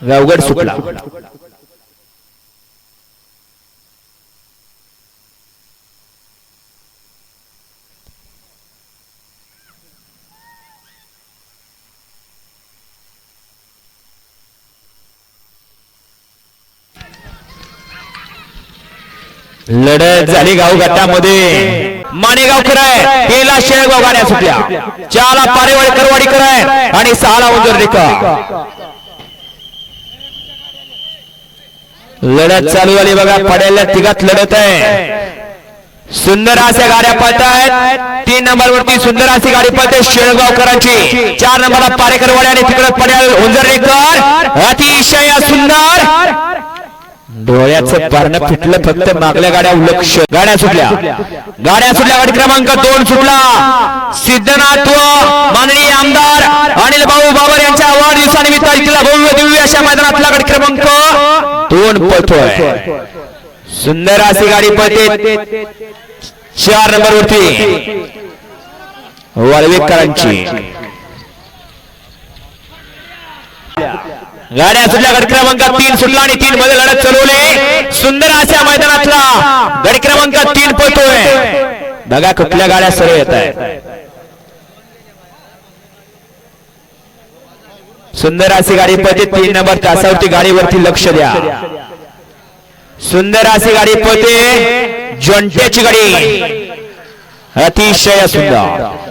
गावगड सुटला लढत झाली गाव गटामध्ये. माणेगाव कराय तेला शेळगाव गाड्या सुटल्या. चाला पारेवाडी करवाडी कराय आणि सहाला उजरडेका लढत चालू झाली बघा पड्याला तिघात लढत आहे. सुंदर अशा गाड्या पळत आहेत तीन नंबर वरती सुंदर अशी गाडी पळते शेळगावकरांची. चार नंबरला पारेकरवाडी आणि तिकडे पड्याल उंजरडेकर अतिशय सुंदर. डोळ्याचं पारणं फिटलं फक्त मागल्या गाड्या लक्ष गाड्या सुटल्या. गाड्या सुटल्या. गाडी क्रमांक दोन सुटला. सिद्धनाथ व माननीय आमदार अनिल भाऊ बाबर यांच्या वाढदिवसानिमित्त दिव्य अशा मैदानातला गाडी क्रमांक दोन पळतोय. सुंदर अशी गाडी पळते. चार नंबर वरती वाळवेकरांची गाड्या सुटल्या गड क्रमांक तीन सुटला आणि तीन मध्ये लढत चालवले. सुंदर अशा मैदानातला गड क्रमांक तीन पळतोय. बघा कुठल्या गाड्या सरळ येत आहेत. सुंदर अशी गाडी पळते तीन नंबर तासावरती गाडीवरती लक्ष द्या. सुंदर अशी गाडी पळते जॉन्ट्याची गाडी. अतिशय सुंदर.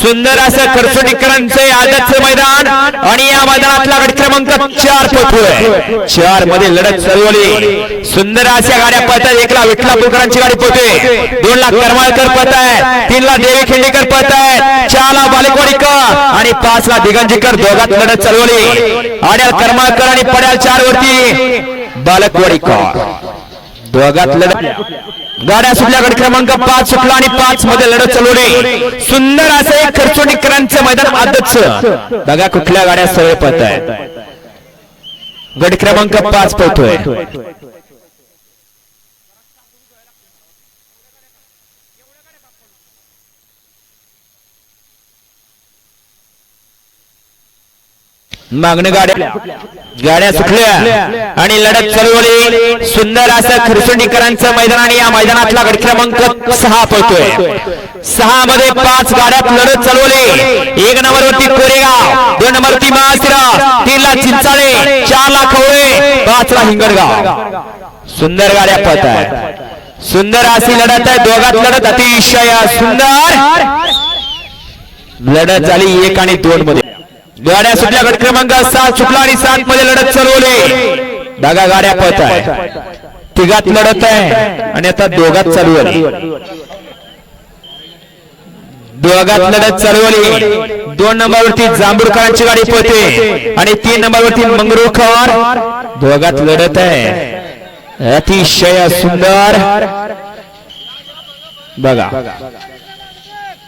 सुंदर असं खरसोडीकरांचे आदतचं मैदान आणि या मैदानातला गट क्रमांक चार पोहोचतोय. चारमध्ये लढत चालवली सुंदर अशा गाड्या पळतात एकला विठला पुलकरांची गाडी पोहते दोन ला करमाळकर पळत आहेत तीन ला देवी खिंडीकर पळत आहेत चार ला बालेकवाडीकर आणि पाच ला दिगंजीकर. दोघात लढत चालवली आड्याल करमाळकर आणि पड्याल चार वरती बालकवाडीकर. दोघात लढत. गाड्या सुटल्याकडे क्रमांक पाच सुटला आणि पाच मध्ये लढत चालवली. सुंदर असं एक खर्चोणीकरांचं मैदान आदच बघा कुठल्या गाड्या सरळ पळत आहेत. गट क्रमांक पाच पळतोय. मागणी गाड्या. गाड्या सुटल्या. आणि लढत चालवली सुंदर असं खरसुंडीकरांचं मैदान आणि या मैदानातला गट क्रमांक सहा पळतोय. सहा मध्ये पाच गाड्यात लढत चालवली एक नंबर वरती कोरेगाव दोन नंबर वरती महासिरा तीन ला चिंचाळे चार ला खवळे पाच ला हिंगणगाव. सुंदर गाड्या पळत आहेत सुंदर अशी लढत आहे. दोघात लढत अतिशय सुंदर. लढत झाली एक आणि दोन मध्ये. गाड्या सुटल्या गट क्रमांक सात सुटला आणि सात मध्ये लढत चालवली दगा गाड्या पळत आहे. तिघात लढत आहे. आणि आता दोघात चालू आहे दोघात लढत चालवली दोन नंबरवरती जांभूरकरांची गाडी पळते. आणि तीन नंबरवरती मंगरुळकर दोघात लढत आहे. अतिशय सुंदर. बघा.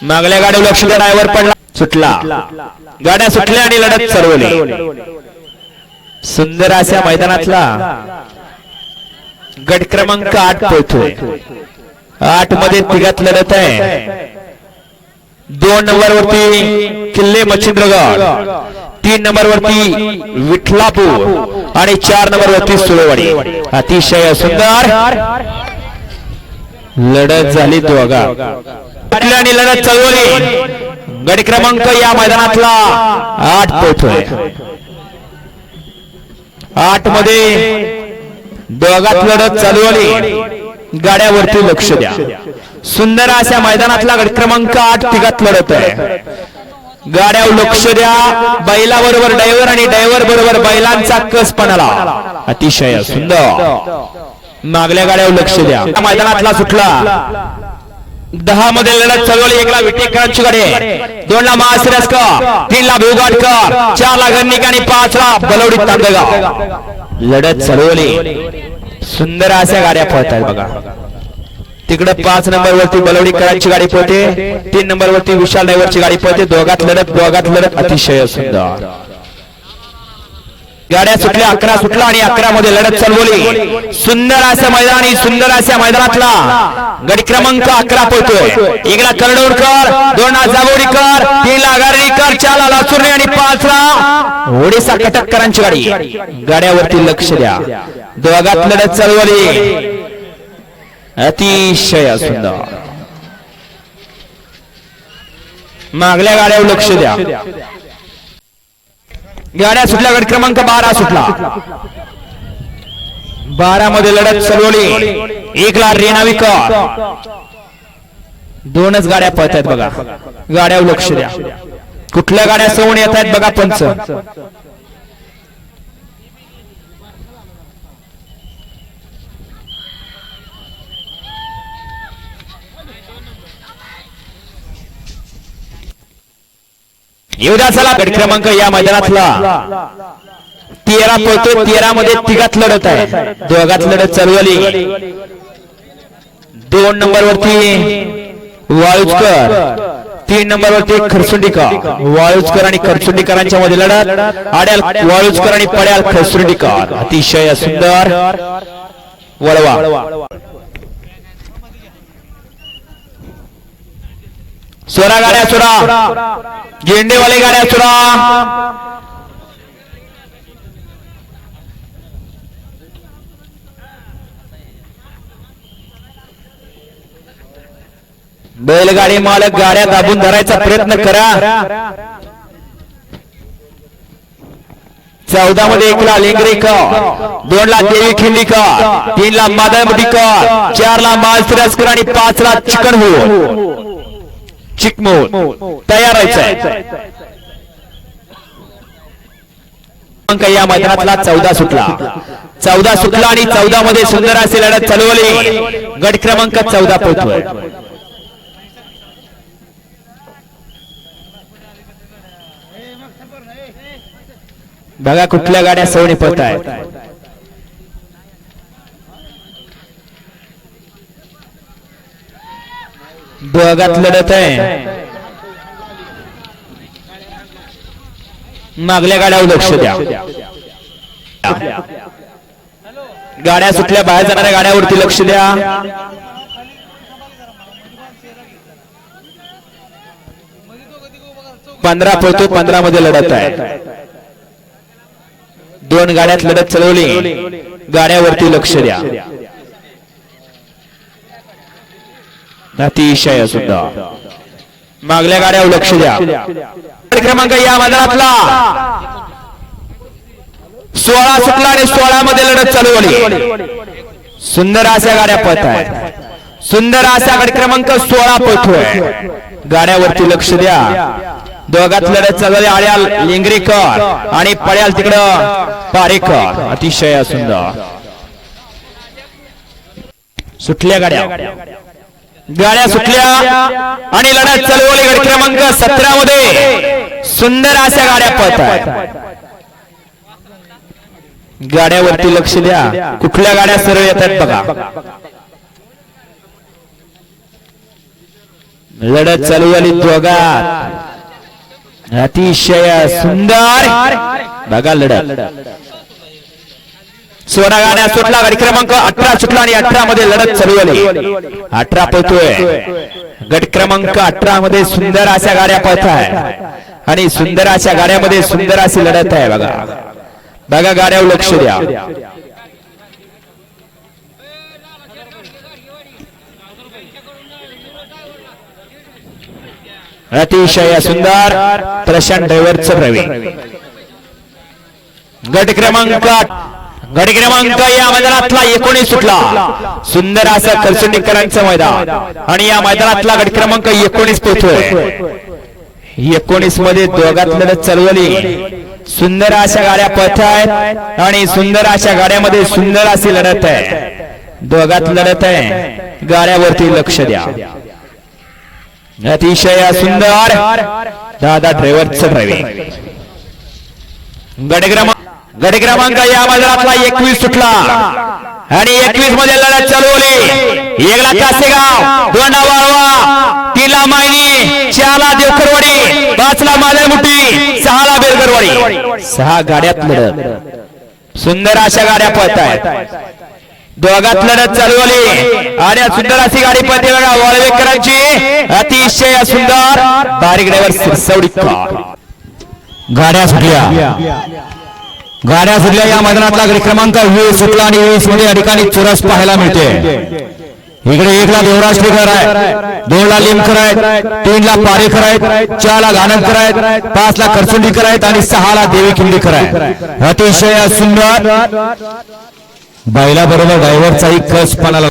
मागल्या गाडी लक्ष ड्रायव्हर पडला. सुटला. गाड्या सुटल्या आणि लढत चालवली सुंदर अशा मैदानातला गट क्रमांक आठ पळतोय आठमध्ये तिघात लढत आहे. दोन नंबर वरती किल्ले मच्छिंद्रगड. तीन नंबर वरती विठलापूर आणि चार नंबर वरती सुळेवाडी. अतिशय सुंदर लढत झाली दोघा आणि लढत चालवली गड क्रमांक या मैदानातला आठ पोहोचतोय. आठमध्ये दोघात लढत चालू आली. गाड्यावरती लक्ष द्या. सुंदर अशा मैदानातला गड क्रमांक आठ तिघात लढत आहे गाड्यावर लक्ष द्या. बैला बरोबर ड्रायव्हर आणि ड्रायव्हर बरोबर बैलांचा कस पणाला. अतिशय सुंदर. मागल्या गाड्यावर लक्ष द्या. मैदानातला सुटला. दहा मध्ये लढत चालवली एकला विटेकरांची गाडी दोन ला महासिरसकर तीन ला भिवगाडकर चार ला गणनिक आणि पाच ला बलवडी तांदगाव लढत चालवली सुंदर अशा गाड्या पळतात बघा. तिकडे पाच नंबर वरती बलवडीकरांची गाडी पळते तीन नंबर वरती विशाल ड्रायव्हरची गाडी पळते दोघात लढत दोघात लढत अतिशय सुंदर. गाड्या सुटल्या अकरा सुटला आणि अकरा मध्ये लढत चालवली सुंदर असं मैदान आणि सुंदर अशा मैदानातला. गड क्रमांक अकरा पोहोचतोय एकला करडोरकर दोन ला जागोडीकर तीन ला गारडीकर लाचुर्णे आणि पाचला ओडिसा कटककरांची गाडी. गाड्यावरती लक्ष द्या. दोघात लढत चालवली अतिशय सुंदर. मागल्या गाड्यावर लक्ष द्या. गाड्या सुटल्या गट क्रमांक बारा सुटला. बारा मध्ये लढत सलवली एक ला रेना विकर दोनच गाड्या पळत आहेत बघा. गाड्यावर लक्ष द्या कुठल्या गाड्या सवण येत आहेत बघा पंच. येऊ द्या चला गट क्रमांक या मैदानातला. तेरा पळतो तेरा मध्ये तिघात लढत आहे. दोघात लढत चालवली दोन नंबर वरती वाळुजकर. तीन नंबर वरती खरसुंडिका वाळूचकर आणि खरसुंडीकरांच्या मध्ये लढत. आड्याल वाळुजकर आणि पड्याल खरसुंडीकर. अतिशय सुंदर. वळवा. सोरा गाड्या चुरा झेंडेवाले गाड्या चुरा बैलगाडी मालक गाड्या दाबून धरायचा प्रयत्न करा. चौदा मध्ये एक एकला लेंगरेकर दोन ला देवी खिल्ली का तीन ला मादळ मुडीकर चार ला मालसिराजकर आणि पाच ला चिकन हो चिकमोल तयार व्हायचंय क्रमांक या मैदानातला चौदा सुटला. चौदा सुटला. आणि चौदा मध्ये सुंदर असे लढत चालवली गट क्रमांक चौदा पोहोचतोय. बघा कुठल्या गाड्या सवणी पळत आहेत दोघात लढत आहे. मागल्या गाड्यावर लक्ष द्या. गाड्या सुटल्या बाहेर जाणाऱ्या गाड्यावरती लक्ष द्या. पंधरा पळतो पंधरा मध्ये लढत आहे. दोन गाड्यात लढत चालवली गाड्यावरती लक्ष द्या. अतिशय सुद्धा मागल्या गाड्यावर लक्ष द्या. क्रमांक या मैदानातला. सोळा सुटला आणि सोळा मध्ये लढत चालू सुंदर अशा गाड्या पळत आहेत. सुंदर असा गाडी क्रमांक सोळा पळतोय. गाड्यावरती लक्ष द्या. दोघात लढत चालवली आळ्याल लिंगरेकर आणि पळ्याल तिकडं पारेकर. अतिशय सुंदर. सुटल्या गाड्या. गाड्या सुटल्या आणि लढत चालवली गट क्रमांक सतरा मध्ये सुंदर अशा गाड्या पळत आहेत गाड्यावरती लक्ष द्या. कुठल्या गाड्या सरळ येतात बघा. लढत चालवली दोघात अतिशय सुंदर. बघा लढत. सोळा गाड्या सुटला गाडी क्रमांक अठरा सुटला आणि अठरा मध्ये लढत चालू चालवली अठरा पळतोय. गट क्रमांक अठरा मध्ये सुंदर अशा गाड्या पळत आहे आणि सुंदर अशा गाड्यामध्ये सुंदर अशी लढत आहे बघा. बघा गाड्यावर लक्ष द्या. अतिशय सुंदर प्रशांत ड्रायव्हरचं प्रवीण. गट क्रमांक गड क्रमांक या मैदानातला एकोणीस सुटला सुंदर असं करसुंडीकरांचं मैदान. आणि या मैदानातला गड क्रमांक एकोणीस पोहोचतोय. एकोणीसमध्ये दोघात लढत चालवली सुंदर अशा गाड्या पथ आहेत आणि सुंदर अशा गाड्यामध्ये सुंदर अशी लढत आहे. दोघात लढत आहे. गाड्यावरती लक्ष द्या. अतिशय सुंदर. दादा ड्रायव्हरचं ड्रायव्हिंग गट क्रमांक गट क्रमांक या बाजारातला एकवीस सुटला. आणि एकवीसमध्ये लढत चालवली. एकला कासेगाव दोनला वाळवा तीनला मायनी चारला देवकरवाडी पाचला मालमुठी सहाला बेलगरवाडी. सहा गाड्यात लढत. सुंदर अशा गाड्या पळत आहेत दोघात लढत चालवली. आणि सुंदर अशी गाडी पळते बघा वाळवेकरांची. अतिशय सुंदर. बारीक ड्रायव्हर सिरसवडी गाड्या सुटल्या. गाड्या सुटल्या या मैदानातला क्रमांक वीस सुटला आणि वीसमध्ये या ठिकाणी चुरस पाहायला मिळते. इकडे एकला देवराज टेकर आहे दोनला लिमकर आहेत तीनला पारेकर आहेत चारला गाणंदकर आहेत पाचला करसुंडीकर आहेत आणि सहाला देवी किल्लीकर आहेत. अतिशय सुंदर. बैला बरोबर ड्रायव्हरचाही कस पणाला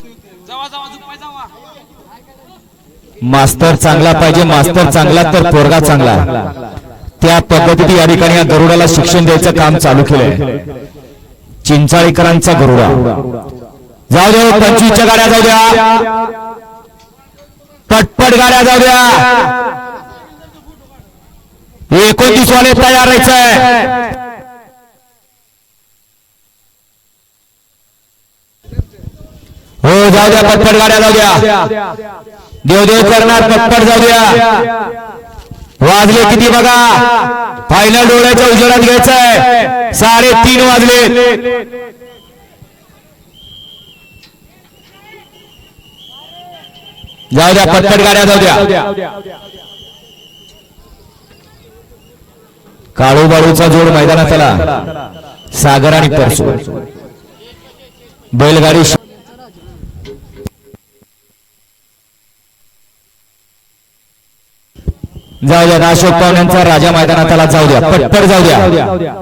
मास्तर चांगला पाहिजे मास्तर चांगला तर पोरगा चांगला त्या पद्धतीने या ठिकाणी या गरुडाला शिक्षण द्यायचं काम चालू केलंय. चिंचाळीकरांचा गरुडा. जाऊ द्या पंचवीसच्या गाड्या जाऊ द्या. पटपट गाड्या जाऊ द्या. एकोणतीस वाले तयार राहायचंय. हो जाऊ द्या पटपट गाड्या जाऊ द्या. देवदेव करणार पटपट जाऊ द्या. वाजले किती बघा? फायनल डोळ्याच्या उजेडात घ्यायचंय. साडेतीन वाजले. जाऊ द्या पटपट गाड्या जाऊ द्या. काळू बाळूचा जोड मैदानात आला सागर आणि परसू. बैलगाडी जाऊ द्या अशोक पाहुण्यांचा राजा मैदानात त्याला जाऊ द्या पटपट जाऊ द्या.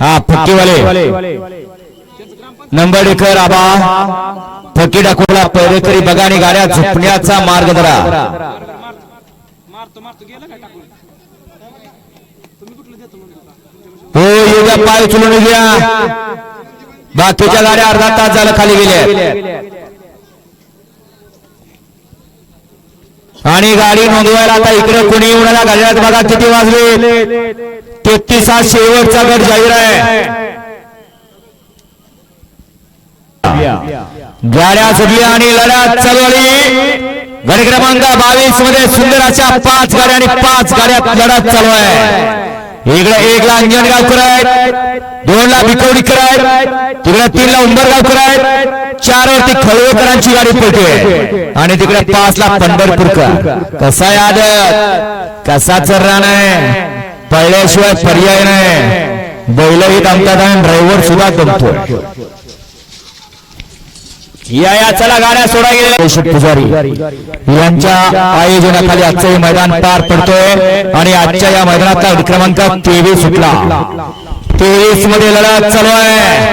हा फक्कीवाले नंबर डेकर आबा. फक्की डाकोला पैरेकरी बघा आणि गाड्या झोपण्याचा मार्ग धरा हो योगा पाय उचलून घ्या बाकीच्या गाड्या अर्धा तास झालं खाली गेल्या. आणि गाडी नोंदवायला आता इकडे कोणी येऊन गाड्यात बघा किती वाजले. तेहतीस हा शेवटचा गट जाहीर आहे. गाड्या सुटल्या आणि लढ्यात चालवली गड क्रमांक बावीसमध्ये सुंदर अशा पाच गाड्या आणि पाच गाड्यात लढत चालू आहे. इकडे एक ला अंजनगावकर आहेत. दोन ला भिकवडीकर आहेत. तिकडे तीन ला उंबरगावकर आहेत. चार वरती खळवेकरांची गाडी पडते आणि तिकडे पाच ला पंढरपूरकर. कसा याद कसा रान आहे? पळल्याशिवाय पर्याय नाही. बैलही दमतात आणि ड्रायव्हर सुद्धा दमतोय. या या चला गाड्या सोडा गेल्या पुजारी यांच्या आयोजनाखाली आजचं हे मैदान पार पडतोय आणि आजच्या या मैदानातला क्रमांक तेवीस सुटला. तेवीसमध्ये लढत चालू आहे.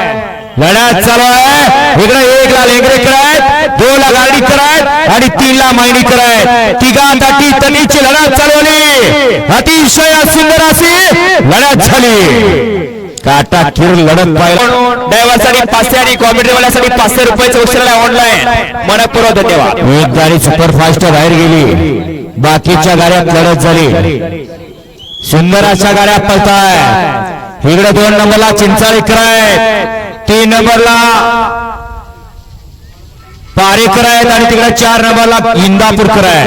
लढत चालू आहे. इकडे एक ला लेंगरे करायत दोन ला गाडी करायत आणि तीन ला मायणी करायत तिघा दाटी तनीची लढत चालवली अतिशय सुंदर अशी लढत झाली. काटा किर लढत पाहिलं. ड्रायव्हरसाठी पाचशे आणि कॉमेडी वाल्यासाठी पाचशे रुपयाचं उचलला ऑनलाईन मनपूर्वक धन्यवाद. एक गाडी सुपरफास्ट बाहेर गेली. बाकीच्या गाड्यात लढत झाली. सुंदर अशा गाड्या पळताय. इकडे दोन नंबरला चिंचाळीकर आहेत तीन नंबरला पारेकर आहेत आणि तिकडे चार नंबरला इंदापूरकर आहे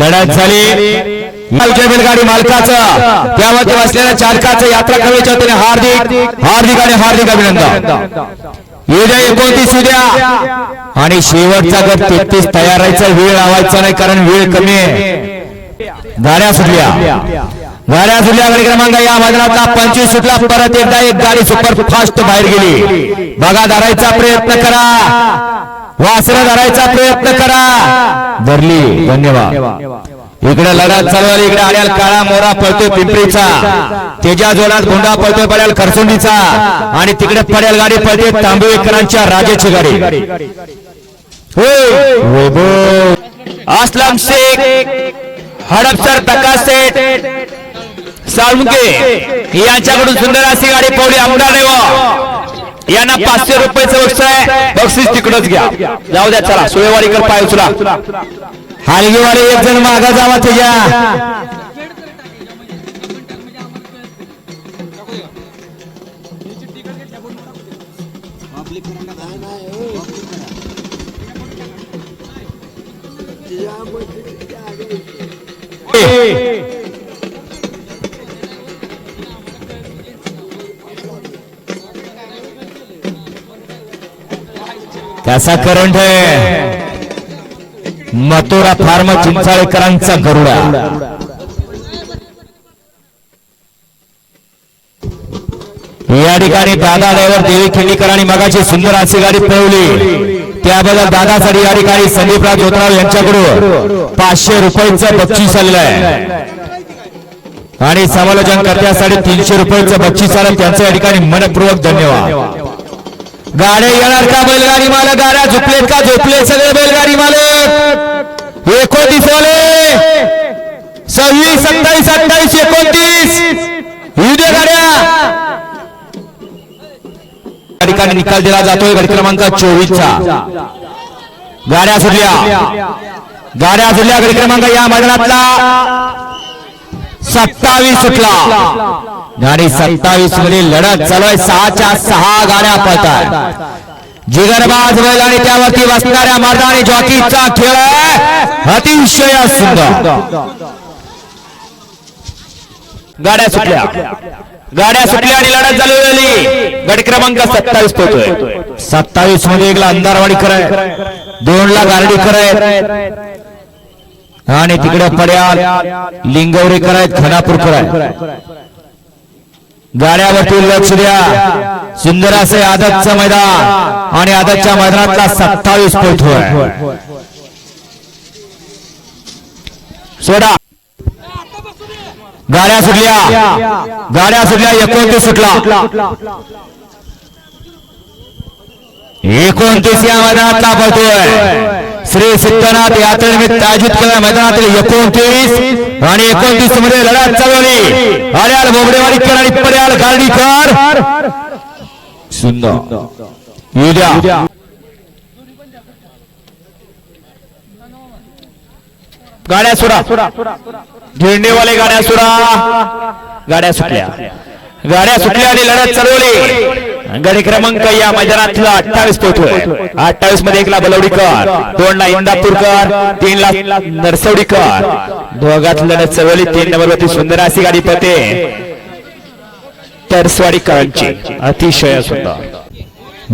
लढत झाली. गाडी मालकाचं त्यावरती बसलेल्या चालकाचं यात्रा कमीच्या वतीने हार्दिक हार्दिक आणि हार्दिक अभिनंदन. उद्या एकोणतीस उद्या. आणि शेवटचा गट तेहतीस तयार राहायचा वेळ लावायचा नाही कारण वेळ कमी आहे. गाड्या सुटल्या. गाड्या सुटल्या गाडी क्रमांक या मैदानातला पंचवीस सुटला परत एकदा एक गाडी सुपर फास्ट बाहेर गेली. बघा धरायचा प्रयत्न करा. वासर धरायचा प्रयत्न करा. धरली धन्यवाद. इकडे लढत चालू इकडे आल्याल काळा मोरा पळतोय पिंपरीचा. तेजा जोरात गुंडा पळतोय पडेल खरसुंडीचा. आणि तिकडे पडेल गाडी पळते तांबेकरांच्या राजाची गाडी. असलम शेख हडपसर प्रकाश शेठ साळुंके यांच्याकडून सुंदर अशी गाडी पवली आमदार देव यांना पाचशे रुपयाचं बक्षीस आहे. बक्षीस तिकडच घ्या. जाऊ द्या चला. सुळेवाडीकर पाय उचला. हालगीवाले एक जण मागा जावा तुझ्या. कसा करंट ठेव. मथुरा फार्म चिंचाळेकरांचा गरुडा. या ठिकाणी दादा ड्रायव्हर देवी खिंडीकरांनी मगाची सुंदर अशी गाडी पळवली. त्याबद्दल दादासाठी या ठिकाणी संदीपराव जोतराव यांच्याकडून पाचशे रुपयाचं बक्षीस आलेलं आहे. आणि समालोचन करण्यासाठी तीनशे रुपयाचं बक्षीस आलं. त्यांचं या ठिकाणी मनपूर्वक धन्यवाद. गाड्या येणार का बैलगाडी मालक? गाड्या झोपलेत का? झोपले सगळे बैलगाडी मालक? एकोणतीस वाले सव्वीस सत्तावीस अठ्ठावीस एकोणतीस. दे गाड्या या ठिकाणी निकाल दिला जातोय गट क्रमांक चोवीसचा. गाड्या सुटल्या. गाड्या सुटल्या गट क्रमांक या मैदानातला. सत्तावीस सुटला. आणि सत्तावीसमध्ये लढत चालू आहे. सहाच्या सहा गाड्या पळतात जिगरबाज बैल आणि त्यावरती बसणाऱ्या मर्दानी जॉकीचा खेळ आहे. अतिशय सुंदर. गाड्या सुटल्या. गाड्या सुटल्या आणि लढत चालू झाली गट क्रमांक सत्तावीस पोहोचतोय. सत्तावीसमध्ये एकला अंधारवाडी कराय दोन ला गारडी कराय आणि तिकडे पड्याल लिंगवरी आहेत खनापूर कराय गाड्यावरती लक्ष द्या. सुंदर असे आदतचं मैदान. आणि आदतच्या मैदानातला सत्तावीस पोहोचतोय सोडा. गाड्या सुटल्या. गाड्या सुटल्या. एकोणतीस सुटला. एकोणतीस या मैदानातला पडतोय श्री सिद्धनाथ यात्रेनिमित्त आयोजित केलेल्या मैदानातील एकोणतीस आणि एकोणतीसमध्ये लढत चालवली. आर्याल बोबडेवाडीकर आणि पर्याल गार्डीकर. सुंदर येऊ द्या गाड्या सुरा झेंडेवाले गाड्या सुरा गाड्या सुटल्या गाड्या सुटल्या आणि लढत चालवली गाडी क्रमांक या मैदानातला अठ्ठावीस पोहोचतोय अठ्ठावीसमध्ये एकला बलवडीकर दोन ला इंदापूरकर तीन ला नरसवडीकर दोघात लढत चालवली तीन नंबर वरती सुंदर अशी गाडी पते तरसवाडीकरांची अतिशय सुंदर.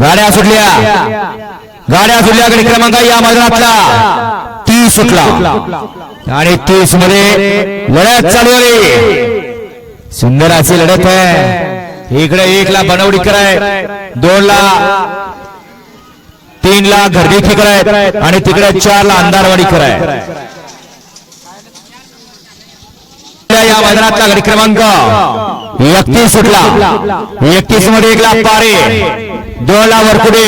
गाड्या सुटल्या. गाड्या सुटल्या कडे क्रमांक या मैदानातला. तीस सुटला. आणि तीसमध्ये लढत चालू आली सुंदर अशी लढत आहे. इकडे एक ला बनवडी कराय दोन ला तीन ला घरडी कराय आणि तिकडे चार ला अंधारवाडी कराय. या बाजारातला गडी क्रमांक एकतीस सुटला. एकतीसमध्ये एक लाख पारे दोन ला वरकुडे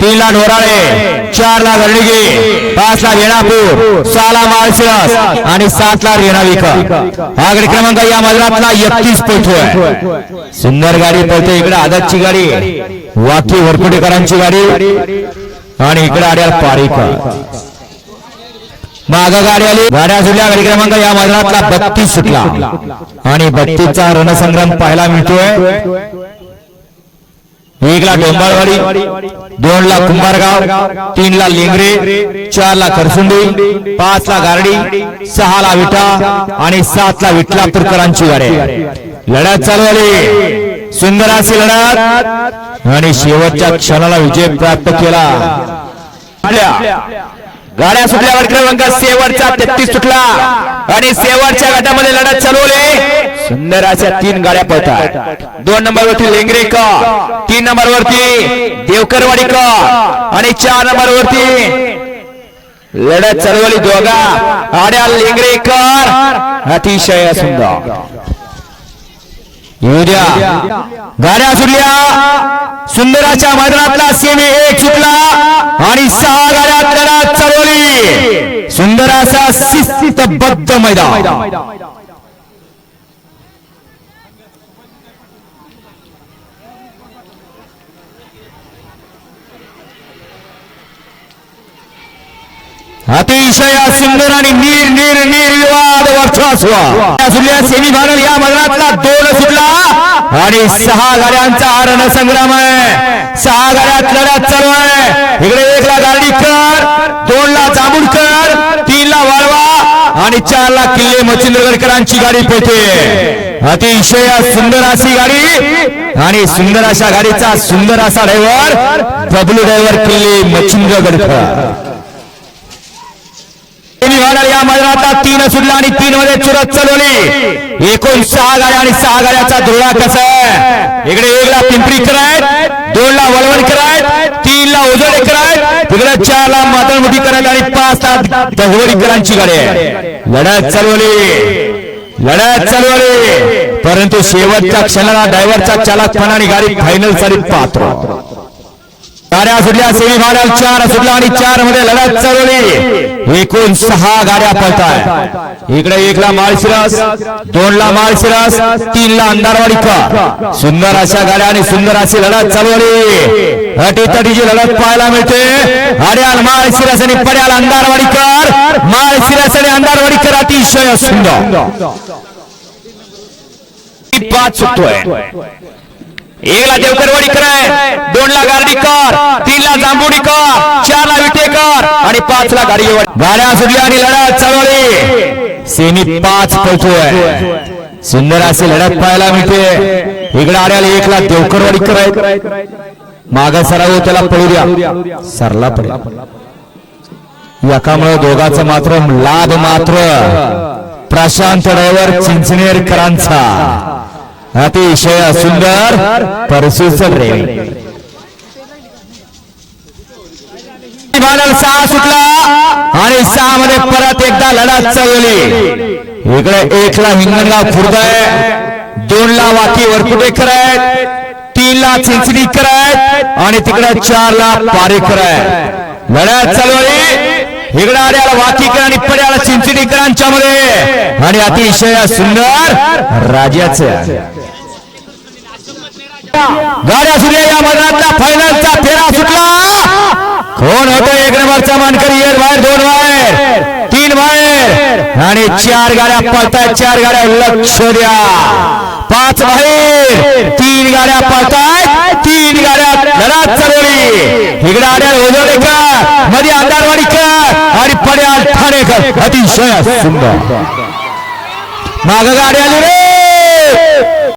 तीन ला ढोराळे चार ला गरडगे पाच ला रेणापूर सहा ला माळशिरस आणि सात ला रेणाविकर हा गडी क्रमांक या मैदानातला एकतीस पोहोचतोय सुंदर गाडी पळते इकडे आदतची गाडी वाकी वरकुडेकरांची गाडी आणि इकडे आड्याल पारेकर माग गाडी आली गाड्या सुटल्या गाडी क्रमांक या मैदानातला बत्तीस सुटला. आणि बत्तीसचा रणसंग्राम पाहायला मिळतोय. एक ला डोंबाळवाडी दोन ला कुंभारगाव तीन ला लेंगरे चार ला खरसुंडी पाच ला गारडी सहा ला विटा आणि सात ला विठलापूरकरांची गाडी लढ्यात चालू आली सुंदर अशी लढत. आणि शेवटच्या क्षणाला विजय प्राप्त केला. गाड्या सुटल्यावर क्रमांक शेवटचा तेहतीस सुटला. आणि शेवटच्या गटामध्ये लढत चालवले. सुंदर अशा तीन गाड्या पळतात. दोन नंबर वरती लेंगरेकर तीन नंबर वरती देवकरवाडीकर आणि चार नंबर वरती लढत चालवली दोघा. आड्या लेंगरेकर अतिशय सुंदर. येऊ द्या गाड्या सुटल्या. सुंदराच्या मैदानातला सेमी एक सुटला आणि सहा गाड्या त्याला चढवली. सुंदराचा असा शिस्तबद्ध मैदान. अतिशय सुंदर आणि नीर नीर निर्विवाद वर्चस्व सुटल्या सेमी फायनल या मैदानातला दोन सुटला आणि सहा गाड्यांचा आरण संग्राम आहे. सहा गाड्यात लढ्यात चालू आहे. इकडे एकला गार्डीकर दोन ला जांभूळकर तीन ला वाळवा आणि चारला किल्ले मच्छिंद्रगडकरांची गाडी पळते अतिशय सुंदर अशी गाडी आणि सुंदर अशा गाडीचा सुंदर असा ड्रायव्हर बबलू ड्रायव्हर किल्ले मच्छिंद्रगडकर. या मैदानात तीन सुटला आणि तीन मध्ये चुरत चालवली. एकूण सहा गाड्या आणि सहा गाड्याचा धुळा कसा आहे? इकडे एकला पिंपरी करायत दोन ला वळवण करायत तीन ला उजळे करायत तिकडे चार ला मातळमुठी करायत आणि पाच ला दहवडीकरांची गाडी आहे. लढत चालवली. लढत चालवली. परंतु शेवटच्या क्षणाला ड्रायव्हरचा आणि गाडी फायनलसाठी पात्र. गाड्या सुटल्या सेमी फायनल चार सुटला आणि चारमध्ये लढत चालवली. एकूण सहा गाड्या पळताय. इकडे एकला माळशिरस दोन ला माळशिरस तीन ला अंधारवाडीकर. सुंदर अशा गाड्या आणि सुंदर अशी लढत चालवली. अटीतटीची लढत पाहायला मिळते. हड्याल माळशिरस आणि पड्याल अंधारवाडीकर. माळशिरस आणि अंधारवाडीकर अतिशय सुंदर. पाच सुटतोय. एकला देवकरवाडीकर कराय दोन ला गार्डीकर तीन ला जांभुडीकर चार ला विटेकर आणि पाच ला गाडी गाड्या सुटल्या आणि लढत चालवली. सेमी पाच पोहोचवय सुंदर अशी लढत पाहायला मिळते. इकडे आड्याला एक ला देवकरवाडी कराय. माग सराव त्याला पळू द्या. सरला पडेल एकामुळे दोघाचं मात्र लाभ मात्र. प्रशांत ड्रायव्हर चिंचनेरकरांचा अतिशय सुंदर परसूचं प्रेम फायनल सहा सुटला आणि सहा मध्ये परत एकदा लढा चालवली इकडे एक ला हिंगणगाव खुर्द आहे. दोन ला वाकी वरकुटेकर आहेत. तीन ला चिंचणीकर आहेत. आणि तिकडे चार ला पारेकर आहेत लढत चालवली इकडे आल्याला वाकीकर आणि पड्याला चिंचणीकरांच्या मध्ये आणि अतिशय सुंदर राजाच. गाड्या सुटल्या या मैदानातला. फायनलचा फेरा सुटला. कोण होतो? एक नंबरचा मानकरी एक बाहेर दोन बाहेर. तीन बाहेर. बाहेर आणि चार गाड्या पळतायत चार गाड्या लक्ष द्या. पाच बाहेर तीन गाड्या पळतायत तीन गाड्या लढत चालवली. इकडे आड्या ओझवडेकरमध्ये अंधारवाडीकर आणि पड्याल ठाणेकर अतिशय सुंदर. माग गाड्या रे.